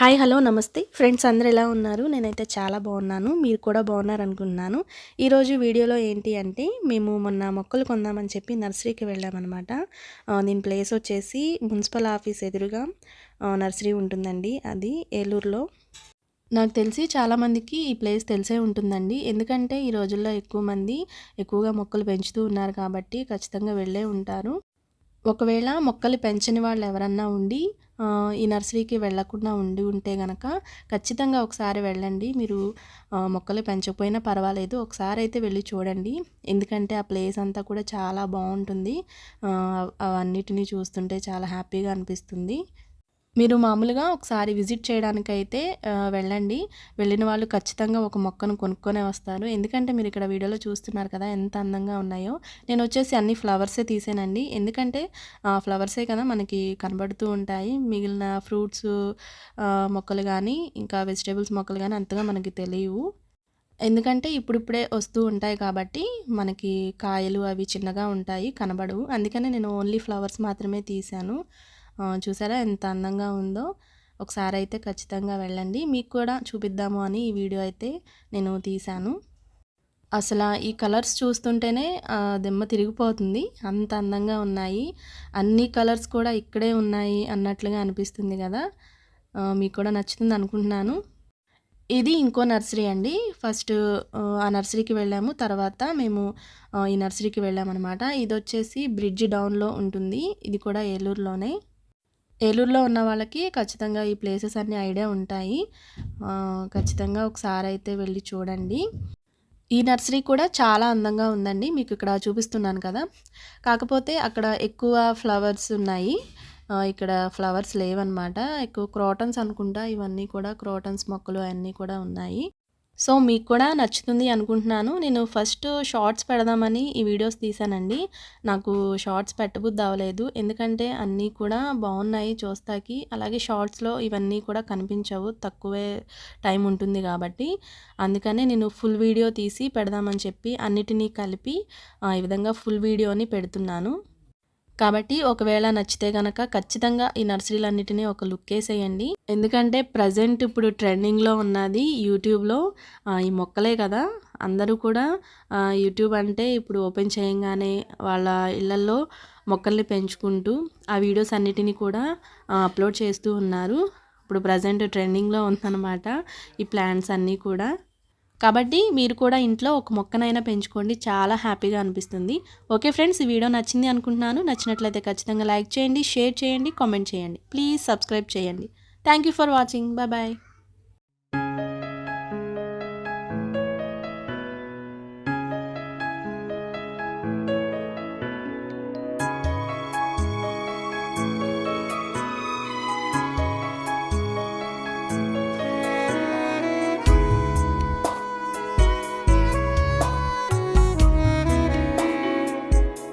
Hi hello నమస్తే. Friends అందరు ఎలా ఉన్నారు? నేనైతే చాలా బాగున్నాను. మీరు కూడా బాగున్నారు ఈరోజు వీడియోలో ఏంటి అంటే మేము మొన్న మొక్కలు కొందామని చెప్పి నర్సరీకి వెళ్ళామన్నమాట. దీని ప్లేస్ వచ్చేసి మున్సిపల్ ఆఫీస్ ఎదురుగా నర్సరీ ఉంటుందండి అది ఏలూరులో. నాకు తెలిసి చాలామందికి ఈ ప్లేస్ తెలిసే ఉంటుందండి. ఎందుకంటే ఈ రోజుల్లో ఎక్కువ మంది ఎక్కువగా మొక్కలు పెంచుతూ ఉన్నారు కాబట్టి ఖచ్చితంగా వెళ్ళే ఉంటారు. ఒకవేళ మొక్కలు పెంచని వాళ్ళు ఎవరన్నా ఉండి ఈ నర్సరీకి వెళ్ళకుండా ఉండి ఉంటే గనక ఖచ్చితంగా ఒకసారి వెళ్ళండి. మీరు మొక్కలు పెంచకపోయినా పర్వాలేదు. ఒకసారి అయితే వెళ్ళి చూడండి. ఎందుకంటే ఆ ప్లేస్ అంతా కూడా చాలా బాగుంటుంది. అవన్నిటినీ అవన్నిటిని చూస్తుంటే చాలా హ్యాపీగా అనిపిస్తుంది. మీరు మామూలుగా ఒకసారి విజిట్ చేయడానికైతే వెళ్ళండి. వెళ్ళిన వాళ్ళు ఖచ్చితంగా ఒక మొక్కను కొనుక్కొనే వస్తారు. ఎందుకంటే మీరు ఇక్కడ వీడియోలో చూస్తున్నారు కదా ఎంత అందంగా ఉన్నాయో. నేను వచ్చేసి అన్ని ఫ్లవర్సే తీసానండి. ఎందుకంటే ఆ, ఫ్లవర్సే కదా మనకి కనబడుతూ ఉంటాయి. మిగిలిన ఫ్రూట్స్ మొక్కలు కానీ ఇంకా వెజిటేబుల్స్ మొక్కలు కానీ అంతగా మనకి తెలియవు. ఎందుకంటే ఇప్పుడిప్పుడే వస్తూ ఉంటాయి కాబట్టి మనకి కాయలు అవి చిన్నగా ఉంటాయి కనబడవు. అందుకనే నేను ఓన్లీ ఫ్లవర్స్ మాత్రమే తీశాను చూసారా ఎంత అందంగా ఉందో? ఒకసారి అయితే ఖచ్చితంగా వెళ్ళండి. మీకు కూడా చూపిద్దాము అని ఈ వీడియో అయితే నేను తీశాను. అసలు ఈ కలర్స్ చూస్తుంటేనే ఆ, దిమ్మ తిరిగిపోతుంది. అంత అందంగా ఉన్నాయి. అన్ని కలర్స్ కూడా ఇక్కడే ఉన్నాయి అన్నట్లుగా అనిపిస్తుంది కదా? మీకు కూడా నచ్చుతుంది అనుకుంటున్నాను. ఇది ఇంకో నర్సరీ అండి. ఫస్ట్ ఆ, నర్సరీకి వెళ్ళాము. తర్వాత మేము ఈ నర్సరీకి వెళ్ళామన్నమాట. ఇది వచ్చేసి బ్రిడ్జ్ డౌన్లో ఉంటుంది. ఇది కూడా ఏలూరులోనే. ఏలూరులో ఉన్న వాళ్ళకి ఖచ్చితంగా ఈ ప్లేసెస్ అన్ని ఐడియా ఉంటాయి. ఖచ్చితంగా ఒకసారి అయితే వెళ్ళి చూడండి. ఈ నర్సరీ కూడా చాలా అందంగా ఉందండి. మీకు ఇక్కడ చూపిస్తున్నాను కదా. కాకపోతే అక్కడ ఎక్కువ ఫ్లవర్స్ ఉన్నాయి. ఇక్కడ ఫ్లవర్స్ లేవన్నమాట. ఎక్కువ క్రోటన్స్ అనుకుంటా ఇవన్నీ కూడా క్రోటన్స్ మొక్కలు అన్నీ కూడా ఉన్నాయి. సో మీకు కూడా నచ్చుతుంది అనుకుంటున్నాను. నేను ఫస్ట్ షార్ట్స్ పెడదామని ఈ వీడియోస్ తీసానండి. నాకు షార్ట్స్ పెట్టబుద్ధి అవ్వలేదు. ఎందుకంటే అన్నీ కూడా బాగున్నాయి చూస్తాకి. అలాగే షార్ట్స్లో ఇవన్నీ కూడా కనిపించవు. తక్కువే టైం ఉంటుంది కాబట్టి. అందుకనే నేను ఫుల్ వీడియో తీసి పెడదామని చెప్పి అన్నిటినీ కలిపి ఈ విధంగా ఫుల్ వీడియోని పెడుతున్నాను. కాబట్టి ఒకవేళ నచ్చితే కనుక ఖచ్చితంగా ఈ నర్సరీలన్నిటినీ ఒక లుక్ వేసేయండి. ఎందుకంటే ప్రజెంట్ ఇప్పుడు ట్రెండింగ్లో ఉన్నది యూట్యూబ్లో. ఈ మొక్కలే కదా. అందరూ కూడా యూట్యూబ్ అంటే ఇప్పుడు ఓపెన్ చేయంగానే వాళ్ళ ఇళ్ళల్లో మొక్కల్ని పెంచుకుంటూ ఆ వీడియోస్ అన్నిటినీ కూడా అప్లోడ్ చేస్తూ ఉన్నారు. ఇప్పుడు ప్రజెంట్ ట్రెండింగ్లో ఉందన్నమాట ఈ ప్లాంట్స్ అన్నీ కూడా. కాబట్టి మీరు కూడా ఇంట్లో ఒక మొక్కనైనా పెంచుకోండి. చాలా హ్యాపీగా అనిపిస్తుంది. ఓకే ఫ్రెండ్స్ ఈ వీడియో నచ్చింది అనుకుంటున్నాను. నచ్చినట్లయితే ఖచ్చితంగా లైక్ చేయండి షేర్ చేయండి కామెంట్ చేయండి. ప్లీజ్ సబ్స్క్రైబ్ చేయండి. Thank you for watching. Bye bye.